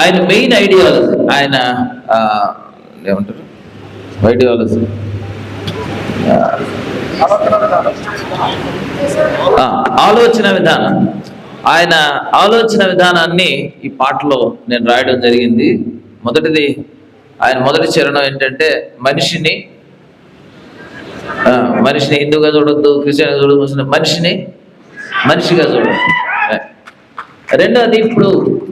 ఆయన main ideology ఆయన ఏమంటారు? ఐడియాలజీ ఆలోచన విధానం. ఆయన ఆలోచన విధానాన్ని ఈ పాటలో నేను రాయడం జరిగింది. మొదటిది ఆయన మొదటి చరణం ఏంటంటే మనిషిని మనిషిని హిందూగా చూడొద్దు క్రిస్టియన్గా చూడొద్దు ముస్లిం మనిషిని మనిషిగా చూడొద్దు. రెండోది ఇప్పుడు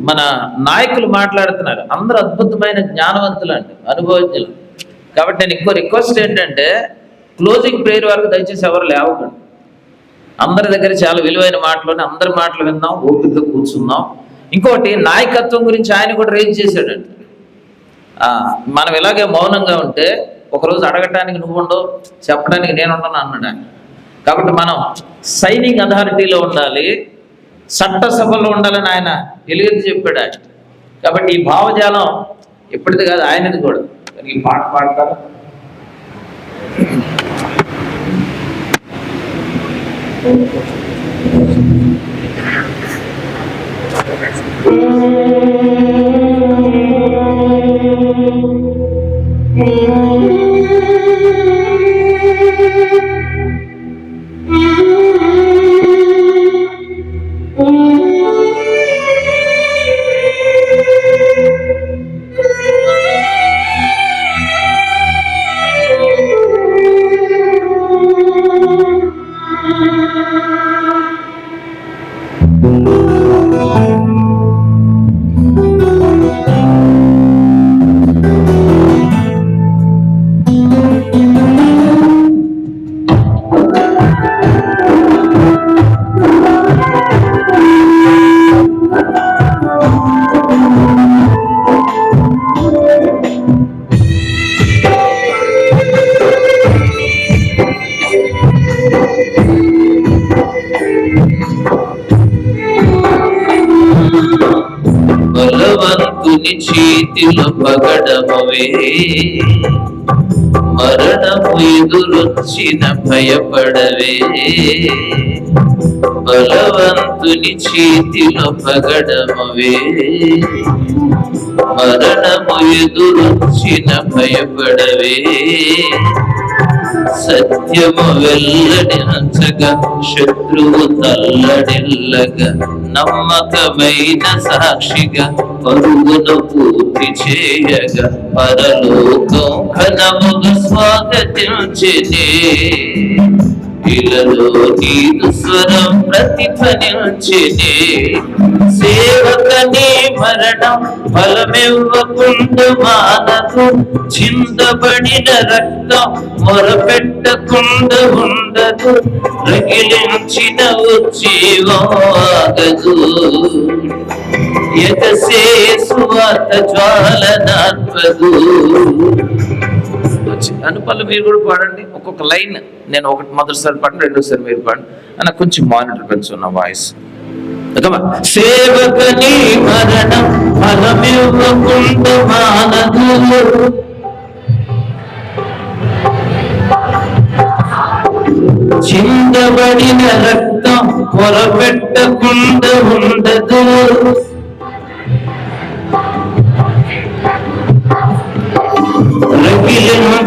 మన నాయకులు మాట్లాడుతున్నారు. అందరూ అద్భుతమైన జ్ఞానవంతులు అండి అనుభవజ్ఞులు. కాబట్టి నేను ఇంకో రిక్వెస్ట్ ఏంటంటే క్లోజింగ్ ప్రేయర్ వరకు దయచేసి ఎవరు లేవకండి. అందరి దగ్గర చాలా విలువైన మాటలు అందరి మాటలు విన్నాం ఓపికగా కూర్చున్నాం. ఇంకోటి నాయకత్వం గురించి ఆయన కూడా రేజ్ చేశాడండి. మనం ఇలాగే మౌనంగా ఉంటే ఒకరోజు అడగటానికి నువ్వు ఉండవు చెప్పడానికి నేను ఉండను అన్నాడు కాబట్టి మనం సైనింగ్ అథారిటీలో ఉండాలి. చట్టసభలో ఉండాలని ఆయన ఎలుగెత్తి చెప్పాడు ఆయన. కాబట్టి ఈ భావజాలం ఎప్పటిది కాదు ఆయనది కూడా. ఈ పాట పాడతారు? Mm-hmm. బలవంతుని చేతిలో పగడమవే. మరణము ఎదురొచ్చిన భయపడవే. బలవంతుని చేతిలో పగడమవే. మరణము ఎదురొచ్చిన భయపడవే. సత్యము వెల్లడి వెల్లడించగా శత్రువు తల్లడిల్లగా నమ్మకమైన సాక్షిగా పరుగులకు పూర్తి చేయగా పరలోకం ఘనముగా స్వాగతించినే ఇలలో నీదు స్వరం ప్రతిఫలించినే సేవకనే మరణం ఫలమివ్వకుండా మానకు చిందబడిన రక్తం మొరపెట్టకుండా ఉండదు. రగిలించిన ఉజ్జీవం ఆగదు. ఎగసే సువాత అనుపల్లి మీరు కూడా పాడండి. ఒక్కొక్క లైన్ నేను ఒకటి మొదటిసారి పాడండి రెండోసారి మీరు పాడండి. అన్న కొంచెం మానిటర్ పెంచున్న వాయిస్ సేవకని మరణం ఫలమివ్వకుండా మానదు చిందబడిన రక్తం పొరపెట్టకుండా ఉండదు.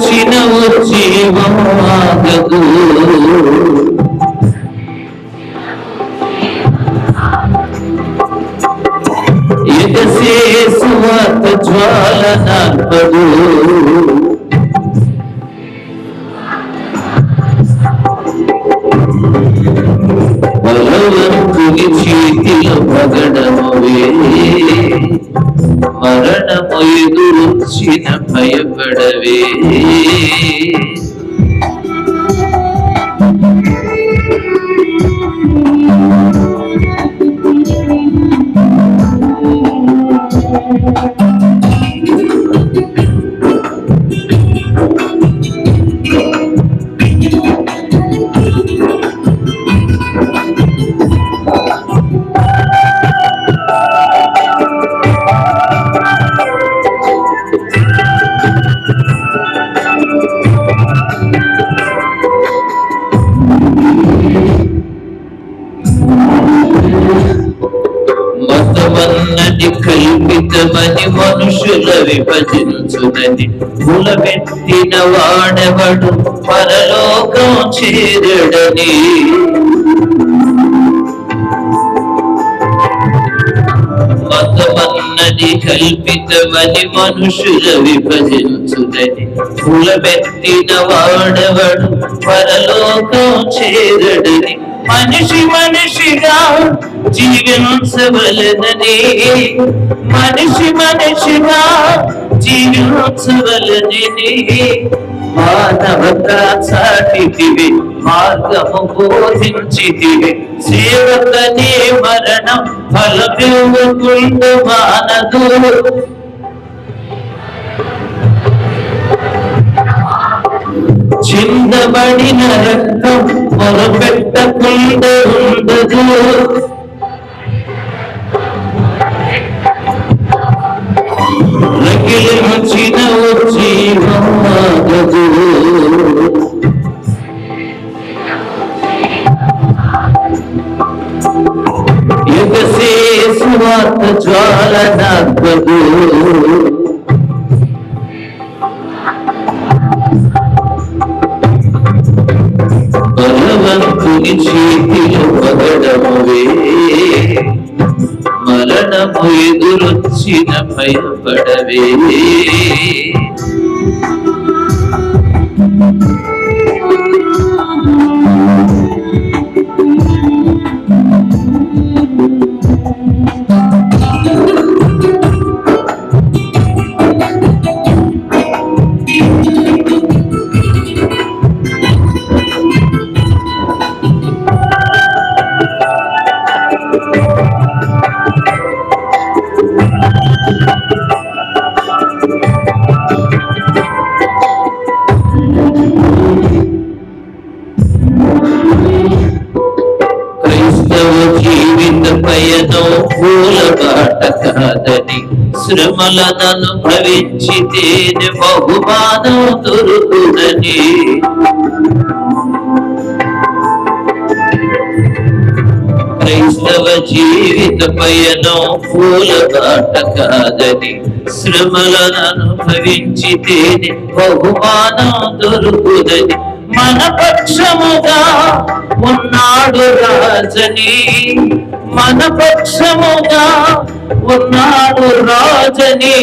రగిలించిన జీవమాగదు ఎగసే సువాత జ్వాల నాల్పదు మరణము ఎదురొచ్చిన భయపడవే కల్పితమని మనుషుల విభజించునది. కులమెత్తిన వాడెవడు? పరలోకం చేరడని. మతమన్నది కల్పితమని మనుషుల విభజించునది. కులమెత్తిన వాడవడు? పరలోకం చేరడని. మనిషి మనిషిగా జీవించవలనని మనిషి మనిషిగా జీవించవలనని మానవత చాటితివి మార్గము బోధించితివి. సేవకనే మరణం ఫలమివ్వకుండా మానదు. చిందబడిన రక్తం మొరపెట్టకుండా ఉండదు. రగిలించిన జీవమాగదు యుగసే స్వార్థ జ్వాల నాగదు బలవంతుని చేతిలో పగడమవే ఎదురొచ్చిన భయపడవే. క్రైస్తవ జీవిత పయనం పూలబాట కాదని శ్రమలను అనుభవించితేనే బహుమానం దొరుకుదని. క్రైస్తవ జీవిత పయనం పూలబాట కాదని శ్రమలను అనుభవించితేనే బహుమానం దొరుకుదని. మన పక్షముగా ఉన్నాడు రాజని. మన పక్షముగా ఉన్నాడు రాజని.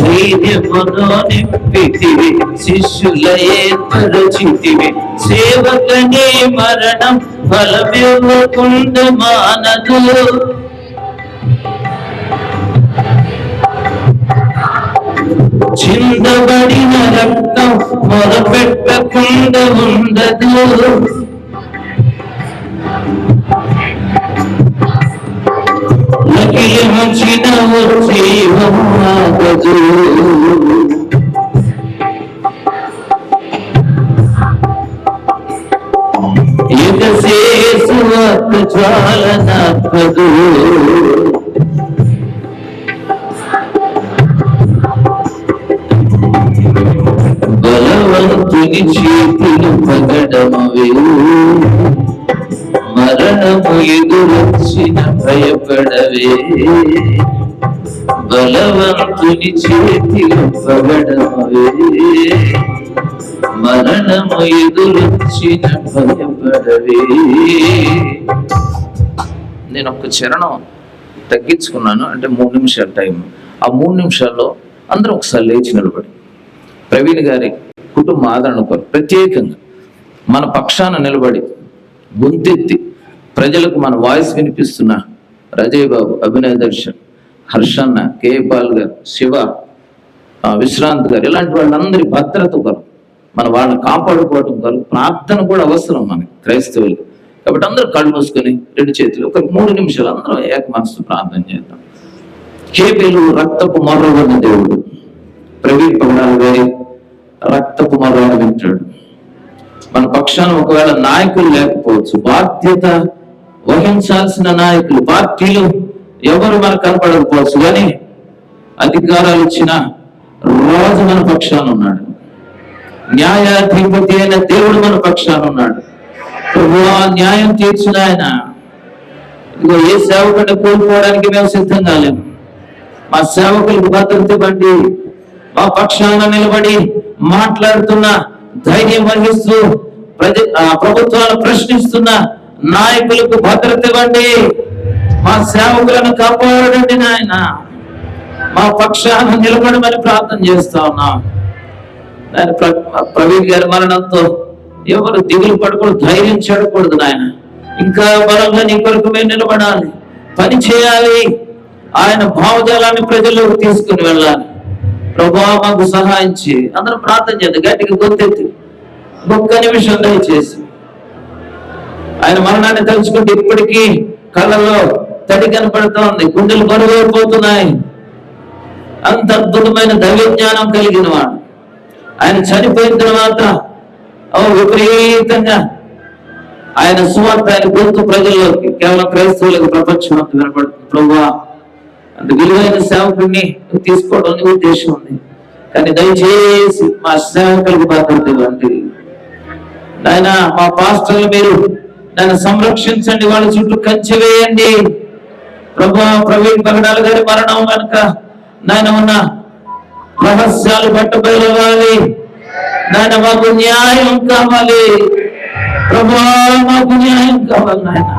ధైర్యమును నింపితివి శిష్యుల ఏర్పరచితివి సేవకనే మరణం ఫలమివ్వకుండా మానదు. చిందబడిన రక్తం మొదపెట్టకుండా ఉండదు నకిలించిన జీవమాగదు ఇక శేషు జ్వాలనాకదు బలవంతుని చేతులు పగడమవే మరణము ఎదురొచ్చిన భయపడవే. బలవంతుని చేతిలో పగడమవే మరణము ఎదురొచ్చిన భయపడవే. నేను ఒక చరణం తగ్గించుకున్నాను అంటే మూడు నిమిషాల టైం ఆ మూడు నిమిషాల్లో అందరూ ఒకసారి లేచి నిలబడి. ప్రవీణ్ గారి కుటుంబ ఆదరణ కొరకు ప్రత్యేకంగా మన పక్షాన నిలబడి గొంతెత్తి ప్రజలకు మన వాయిస్ వినిపిస్తున్న రజయ్ బాబు దర్శన్ హర్షన్న కే పాల్ గారు శివ విశ్రాంత్ గారు ఇలాంటి వాళ్ళందరి భద్రత కొరకు మన వాళ్ళని కాపాడుకోవడం కొరకు ప్రార్థన కూడా అవసరం మనకి క్రైస్తవులు కాబట్టి అందరూ కళ్ళు మూసుకొని రెండు చేతులు ఒక మూడు నిమిషాలు అందరం ఏక మనసు ప్రార్థన చేద్దాం. కేపీలు రక్తపు మొర్రవన్న దేవుడు ప్రవీణ్ పగడాల గారి రక్త కుమారుడు వింటాడు మన పక్షాన ఒకవేళ నాయకులు లేకపోవచ్చు బాధ్యత వహించాల్సిన నాయకులు పార్టీలు ఎవరు మనకు కనపడకపోవచ్చు కానీ అధికారాలు ఇచ్చిన రాజు మన పక్షాన ఉన్నాడు. న్యాయాధిపతి అయిన దేవుడు మన పక్షాన ఉన్నాడు. న్యాయం తీర్చిన ఆయన. ఇదిగో ఏ సేవకుడిని కోల్పోవడానికి మేము సిద్ధంగా లేము. మా సేవకులకు భద్రత ఇవ్వండి. మా పక్షాన నిలబడి మాట్లాడుతున్న ధైర్యం వహిస్తూ ప్రజ ఆ, ప్రశ్నిస్తున్న నాయకులకు భద్రత ఇవ్వండి. మా సేవకులను కాపాడండి నాయన. మా పక్షాన నిలబడమని ప్రార్థన చేస్తా ఉన్నాం. ఆయన ప్ర- ప్రవీణ్ గారి మరణంతో ఎవరు దిగులు పడకూడదు ధైర్యం చేయకూడదు నాయన. ఇంకా బలంగా నీ కొరకు మేము నిలబడాలి. పని చేయాలి. ఆయన భావజాలాన్ని ప్రజల్లోకి తీసుకుని వెళ్ళాలి. ప్రభా మాకు సహాయం చేయి అందరం ప్రార్థన చేయండి. గట్టిగా గొంతెత్తి. ఒక్క నిమిషం దయచేసి. ఆయన మరణాన్ని తలుచుకుంటే ఇప్పటికీ కళ్ళల్లో తడి కనపడుతూ ఉంది గుండెలు బరువైపోతున్నాయి. అంత అద్భుతమైన దైవజ్ఞానం కలిగిన వాడు. ఆయన చనిపోయిన తర్వాత ఓ విపరీతంగా ఆయన సువార్త ఆయన గొంతు ప్రజల్లోకి కేవలం క్రైస్తవులకు ప్రపంచం వినపడుతుంది. ప్రభువా అంత విలువైన సేవకుడిని తీసుకోవడం ఉద్దేశం ఉంది. కానీ దయచేసి మా సేవకులకు బాధ్యత ఇవ్వండి నాయన మా పాస్టర్లు మీరు నన్ను సంరక్షించండి. వాళ్ళ చుట్టూ కంచె వేయండి. ప్రభు ప్రవీణ్ పగడాల గారి మరణం కనుక నాయన ఉన్న రహస్యాలు బట్టబయలవాలి నాయన మాకు న్యాయం కావాలి. ప్రభు మాకు న్యాయం కావాలి నాయన.